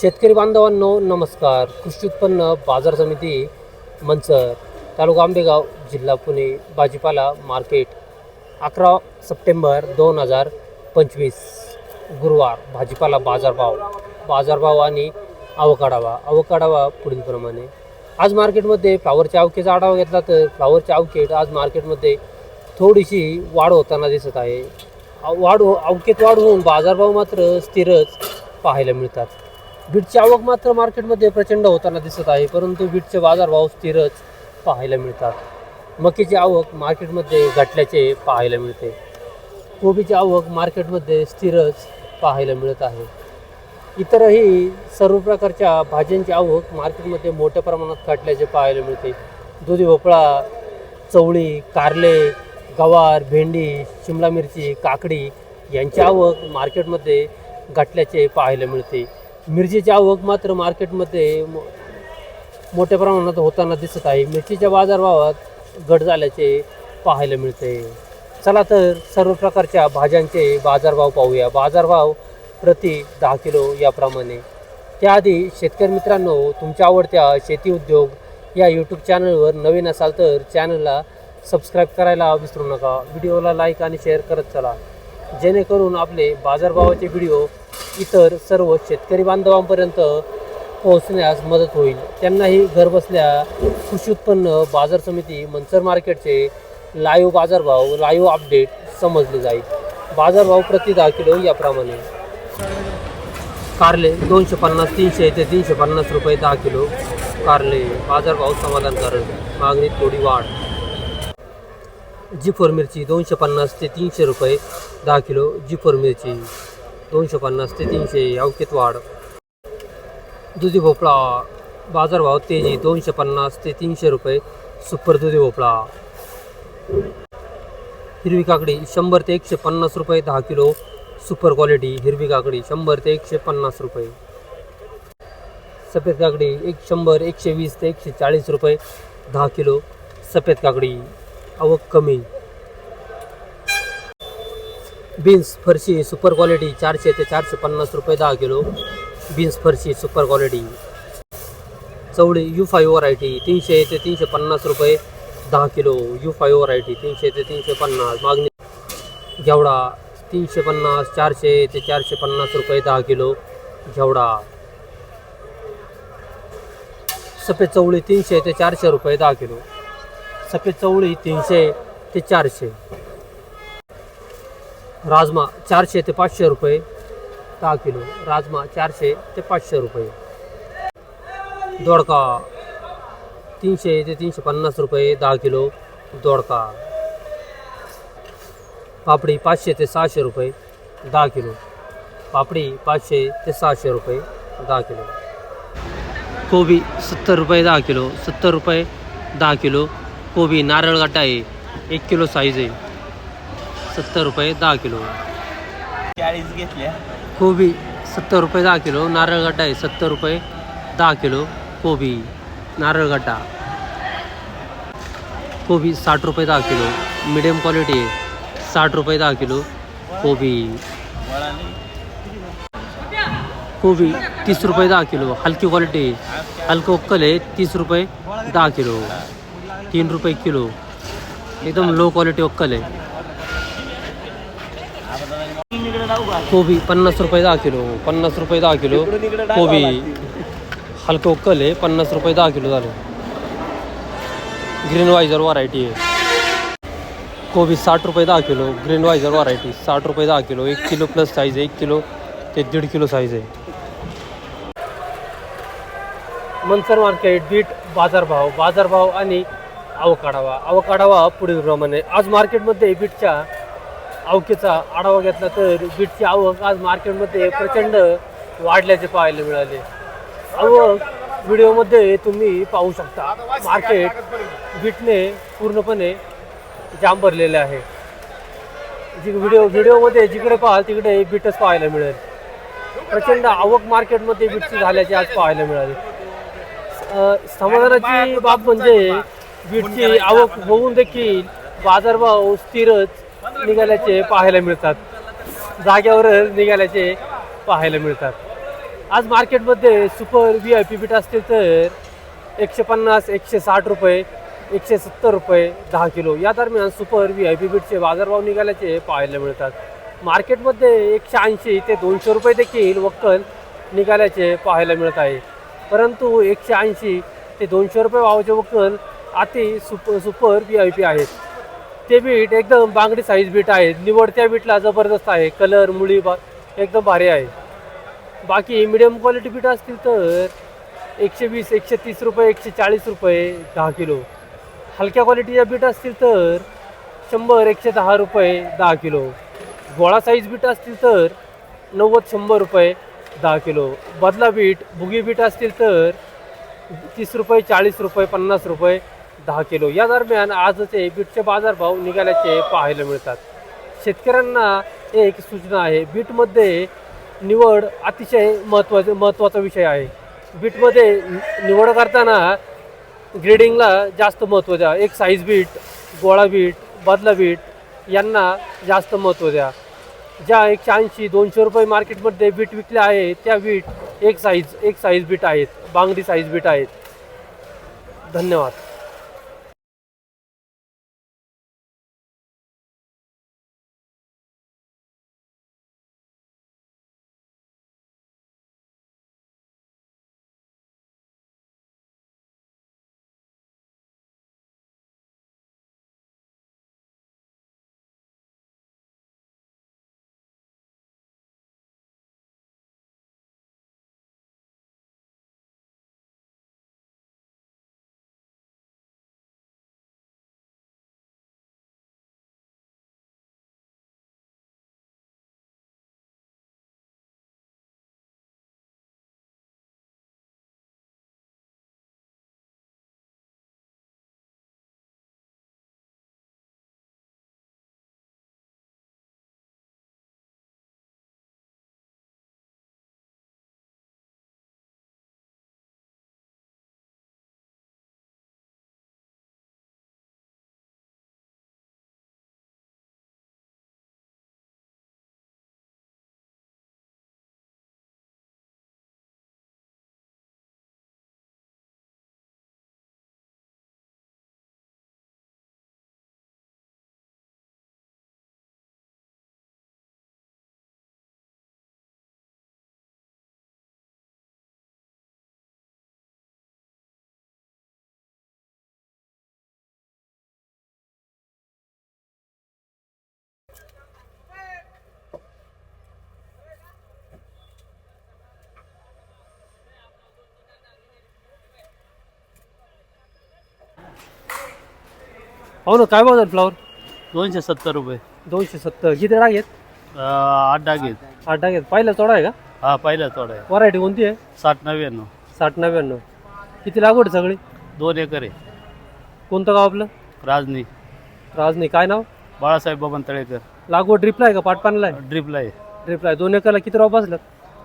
शेतकरी बांधवांनो नमस्कार. कृषी उत्पन्न बाजार समिती मंचर तालुका आंबेगाव जिल्हा पुणे भाजीपाला मार्केट अकरा सप्टेंबर दोन हजार पंचवीस गुरुवार भाजीपाला बाजारभाव. बाजारभाव आणि अवकाढावा. अवकाढावा पुढीलप्रमाणे आज मार्केटमध्ये फ्लावरच्या अवकेचा आढावा घेतला तर फ्लावरच्या अवकेट आज मार्केटमध्ये थोडीशी वाढ होताना दिसत आहे. आव- वाढ हो अवकेत वाढ होऊन बाजारभाव मात्र स्थिरच पाहायला मिळतात. बीटची आवक मात्र मार्केटमध्ये प्रचंड होताना दिसत आहे परंतु बीटचे बाजारभाव स्थिरच पाहायला मिळतात. मकीची आवक मार्केटमध्ये घटल्याचे पाहायला मिळते. कोबीची आवक मार्केटमध्ये स्थिरच पाहायला मिळत आहे. इतरही सर्व प्रकारच्या भाज्यांची आवक मार्केटमध्ये मोठ्या प्रमाणात घटल्याचे पाहायला मिळते. दुधी भोपळा चवळी कारले गवार भेंडी शिमला मिरची काकडी यांची आवक मार्केटमध्ये घटल्याचे पाहायला मिळते. मिरचीची आवक मात्र मार्केटमध्ये मो- मोठ्या प्रमाणात होताना दिसत आहे. मिरचीच्या बाजारभावात घट झाल्याचे पाहायला मिळते. चला तर सर्व प्रकारच्या भाज्यांचे बाजारभाव पाहूया. बाजारभाव प्रति दहा किलो याप्रमाणे. त्याआधी शेतकरी मित्रांनो तुमच्या आवडत्या शेती उद्योग या यूट्यूब चॅनलवर नवीन असाल तर चॅनलला सबस्क्राईब करायला विसरू नका. व्हिडिओला लाईक आणि शेअर करत चला. जेणेकरून आपले बाजारभावाचे व्हिडिओ इतर सर्व शेतकरी बांधवांपर्यंत पोहोचण्यास मदत होईल. त्यांनाही घरबसल्या कृषी उत्पन्न बाजार समिती मंचर मार्केटचे लाईव्ह बाजारभाव लाईव्ह अपडेट समजले जाईल. बाजारभाव प्रति दहा किलो याप्रमाणे. कारले दोनशे पन्नास तीनशे ते तीनशे पन्नास रुपये दहा किलो कारले. बाजारभाव समाधानकारक. मागणीत थोडी वाढ. जिफोर मिरची दोनशे पन्नास ते तीनशे रुपये दहा किलो जिफोर मिरची. दोनशे पन्नास ते तीनशे अवकेत वाढ. दुधी भोपळा बाजारभाव तेजी दोनशे पन्नास ते तीनशे रुपये सुपर दुधी भोपळा. हिरवी काकडी शंभर ते एकशे पन्नास रुपये दहा किलो. सुपर क्वालिटी हिरवी काकडी शंभर ते एकशे पन्नास रुपये. सफेद काकडी एक शंभर एकशे वीस ते एकशे चाळीस रुपये दहा किलो. सफेद काकडी आवक कमी. बीन्स फरशी सुपर क्वालिटी चारशे ते चारशे पन्नास रुपये दहा किलो. बीन्स फरशी सुपर क्वालिटी. चवळी यू फाईव्ह व्हरायटी तीनशे ते तीनशे पन्नास रुपये दहा किलो. यू फाईव्ह व्हरायटी तीनशे ते तीनशे पन्नास. मागणी घेवडा तीनशे पन्नास चारशे ते चारशे पन्नास रुपये दहा किलो घेवडा. सफेद चवळी तीनशे ते चारशे रुपये दहा किलो. सफेद चवळी तीनशे ते चारशे. राजमा चारशे ते पाचशे रुपये दहा किलो. राजमा चारशे ते पाचशे रुपये. दोडका तीनशे ते तीनशे पन्नास रुपये दहा किलो. दोडका पापडी पाचशे ते सहाशे रुपये दहा किलो. पापडी पाचशे ते सहाशे रुपये दहा किलो. कोबी सत्तर रुपये दहा किलो. सत्तर रुपये दहा किलो. कोबी नारळगड्डा आहे एक किलो साईज आहे. सत्तर रुपये दहा किलो. चाळीस घेतल्या कोबी सत्तर रुपये दहा किलो नारळगड्डा आहे सत्तर रुपये दहा किलो कोबी नारळगड्डा कोबी साठ रुपये दहा किलो मिडियम क्वालिटी आहे. साठ रुपये दहा किलो कोबी. कोबी तीस रुपये दहा किलो हलकी क्वालिटी हलकं उक्कल आहे तीस रुपये दहा किलो. तीन रुपये किलो. एकदम लो क्वालिटी उक्कल आहे. कोबी पन्नास रुपये दहा किलो. पन्नास रुपये दहा किलो कोबी. हलकं उक्कल आहे पन्नास रुपये दहा किलो झालं. ग्रीन वायझर व्हरायटी आहे. कोबी साठ रुपये दहा किलो ग्रीन वायझर व्हरायटी साठ रुपये दहा किलो. एक किलो प्लस साईज आहे एक किलो ते दीड किलो साईज आहे. मनसर मार्केट बीट बाजारभाव बाजारभाव आणि आवकाढावा आवकाढावा पुढील प्रमाणे आज मार्केटमध्ये बीटच्या आवकीचा आढावा घेतला तर बीटची आवक आज मार्केटमध्ये प्रचंड वाढल्याचे पाहायला मिळाले. आवक व्हिडिओमध्ये तुम्ही पाहू शकता. मार्केट बीटने पूर्णपणे जाम भरलेले आहे. जी व्हिडिओ व्हिडिओमध्ये जिकडे पाहाल तिकडे बीटच पाहायला मिळेल. प्रचंड आवक मार्केटमध्ये बीटची झाल्याचे आज पाहायला मिळाले. समाधानाची बाब म्हणजे बीटची आवक होऊन देखील बाजारभाव स्थिरच निघाल्याचे पाहायला मिळतात. जाग्यावरच निघाल्याचे पाहायला मिळतात. आज मार्केटमध्ये super V I P beet असतील तर एकशे पन्नास एकशे साठ रुपये एकशे सत्तर रुपये दहा किलो. या दरम्यान सुपर व्ही आय पी बीटचे बाजारभाव निघाल्याचे पाहायला मिळतात. मार्केटमध्ये एकशे ऐंशी ते दोनशे रुपये देखील वक्कल निघाल्याचे पाहायला मिळत आहे. परंतु एकशे ऐंशी ते दोनशे रुपये भावाचे वक्कल अति sup super V I P आहेत. ते बीट एकदम बांगडी साईज बीट आहे. निवडत्या बीटला जबरदस्त आहे. कलर मुळी बा एकदम भारी आहे. बाकी मिडियम क्वालिटी बीट असतील तर एकशे वीस एकशे तीस रुपये एकशे चाळीस रुपये दहा किलो. हलक्या क्वालिटीच्या बीट असतील तर शंभर एकशे दहा रुपये दहा किलो. गोळा साईज बीट असतील तर नव्वद शंभर रुपये दहा किलो. बदला बीट बुगी बीट असतील तर तीस रुपये चाळीस रुपये पन्नास रुपये दहा किलो. या दरम्यान आजचे बीटचे बाजारभाव निघाल्याचे पाहायला मिळतात. शेतकऱ्यांना एक सूचना आहे. बीटमध्ये निवड अतिशय महत्त्वाचे महत्त्वाचा विषय आहे. बीटमध्ये नि- निवड करताना ग्रेडिंगला जास्त महत्त्व द्या. एक साईज बीट गोळा बीट बदला बीट यांना जास्त महत्त्व द्या. ज्या एकशे ऐंशी दोनशे रुपये मार्केटमध्ये बीट विकल्या आहे त्या बीट एक साईज एक साईज बीट आहेत. बांगडी साईज बीट आहेत. धन्यवाद. हो ना काय भाव फ्लावर दोनशे सत्तर रुपये. दोनशे सत्तर. किती डाग आहेत? आठ डाग आहेत. आठ डाग आहेत. पहिला थोडा आहे का? हा पहिला थोडा आहे. व्हरायटी कोणती आहे? साठ नव्याण्णव. साठ नव्याण्णव. किती लागवड आहे सगळी? दोन एकर आहे. कोणतं गाव आपलं? राजनी. राजनी. काय नाव? बाळासाहेब बबन तळेकर. लागवड ड्रिपला आहे का? पाटपानला आहे? ड्रिपला आहे. ड्रिपला आहे. दोन एकरला किती रॉप बसलं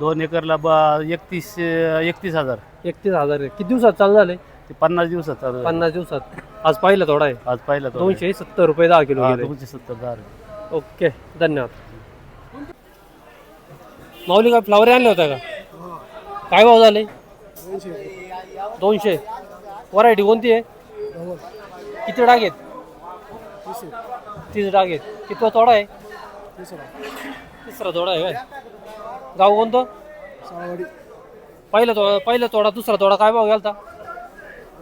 दोन एकरला ब एकतीस एकतीस हजार. एकतीस हजार आहे. किती दिवसात चालू झाले ते पन्नास दिवसात चालू. पन्नास दिवसात. आज पाहिलं थोडा आहे. आज पहिला थोडा दोनशे सत्तर रुपये दहा किलो हा, गेले. दोनशे सत्तर दहा ओके धन्यवाद. माऊली काय फ्लावर आणले होत्या का? काय भाव झाले? दोनशे. व्हरायटी कोणती आहे? किती डाग आहेत? तीस डाग आहेत. कितवा तोडा आहे? तिसरा तोडा आहे काय गाव कोणतं? पहिला तोडा पहिला तोडा दुसरा तोडा काय भाव गेलता?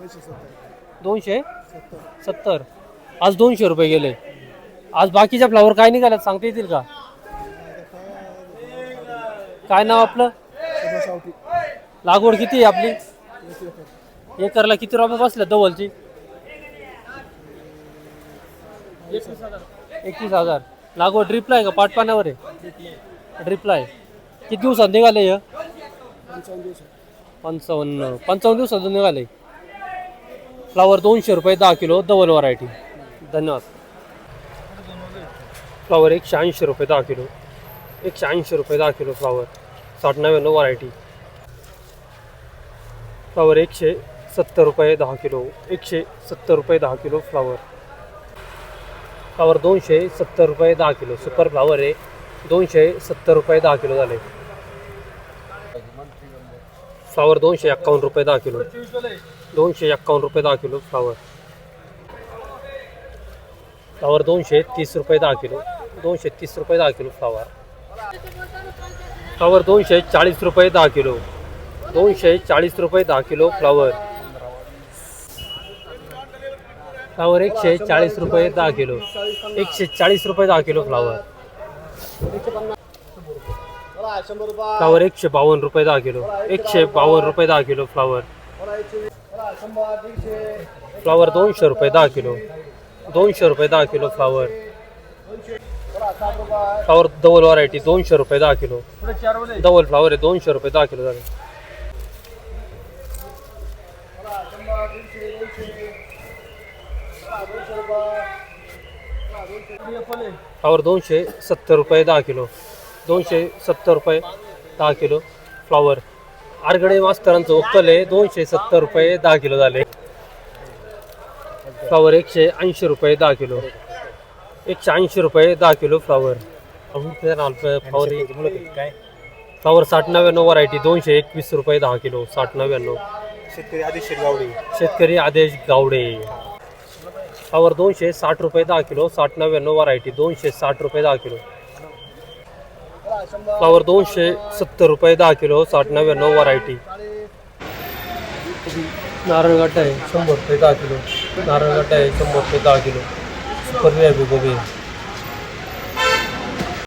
दोनशे? सत्तर. आज दोनशे रुपये गेले. आज बाकीच्या फ्लावर काय निघाल्यात सांगता येतील का? काय नाव आपलं? लागवड किती आहे आपली? एकरला किती रुपये बसल्या दवलची एकतीस हजार. लागवड ड्रिपला आहे का पाटपाण्यावर आहे? ड्रिपला आहे. किती दिवसात निघाले हे? पंचावन्न. पंचावन्न दिवसात निघाले. फ्लावर दोनशे रुपये दहा किलो डबल व्हरायटी धन्यवाद. फ्लावर एकशे ऐंशी रुपये दहा किलो. एकशे ऐंशी रुपये दहा किलो फ्लावर. साठ नव्याण्णव व्हरायटी फ्लावर एकशे सत्तर रुपये दहा किलो. एकशे सत्तर रुपये दहा किलो फ्लावर. फ्लावर दोनशे सत्तर रुपये दहा किलो. सुपर फ्लावर आहे. दोनशे सत्तर रुपये दहा किलो झाले. फ्लावर दोनशे एक्कावन्न रुपये दहा किलो. दोनशे एक्कावन्न रुपये दहा किलो फ्लावर. फ्लावर दोनशे तीस रुपये दहा किलो, दोनशे तीस रुपये दहा किलो फ्लावर. फ्लावर दोनशे चाळीस रुपये दहा किलो, दोनशे चाळीस रुपये दहा किलो फ्लावर. फ्लावर एकशे चाळीस रुपये दहा किलो, एकशे चाळीस रुपये दहा किलो फ्लावर. फ्लावर एकशे बावन्न रुपये दहा किलो, एकशे बावन्न रुपये दहा किलो फ्लावर. फ्लावर दोनशे रुपये दहा किलो. दोनशे रुपये दहा kilo flower. Flower double variety दोनशे रुपये दहा किलो. डबल फ्लावर आहे दोनशे रुपये दहा किलो झाले. फ्लावर दोनशे सत्तर रुपये दहा किलो. दोनशे सत्तर रुपये दहा किलो फ्लावर. आरगडे मास्तरांचं आहे. दोनशे सत्तर रुपये दहा किलो झाले. फ्लावर एकशे ऐंशी रुपये दहा किलो. एकशे ऐंशी रुपये दहा किलो फ्लावर. फ्लावर फ्लावर साठ नव्याण्णव व्हरायटी दोनशे एकवीस रुपये दहा किलो साठ नव्याण्णव. शेतकरी आदेश गावडे. शेतकरी आदेश गावडे. फ्लावर दोनशे साठ रुपये दहा किलो साठ नव्याण्णव व्हरायटी दोनशे साठ रुपये दहा किलो. फ्लावर दोनशे सत्तर रुपये दहा किलो साठ नव्याण्णव व्हरायटी नारळगड्डा आहे शंभर रुपये दहा किलो. नारळगड्डा आहे शंभर रुपये दहा किलो. Super V I Gobi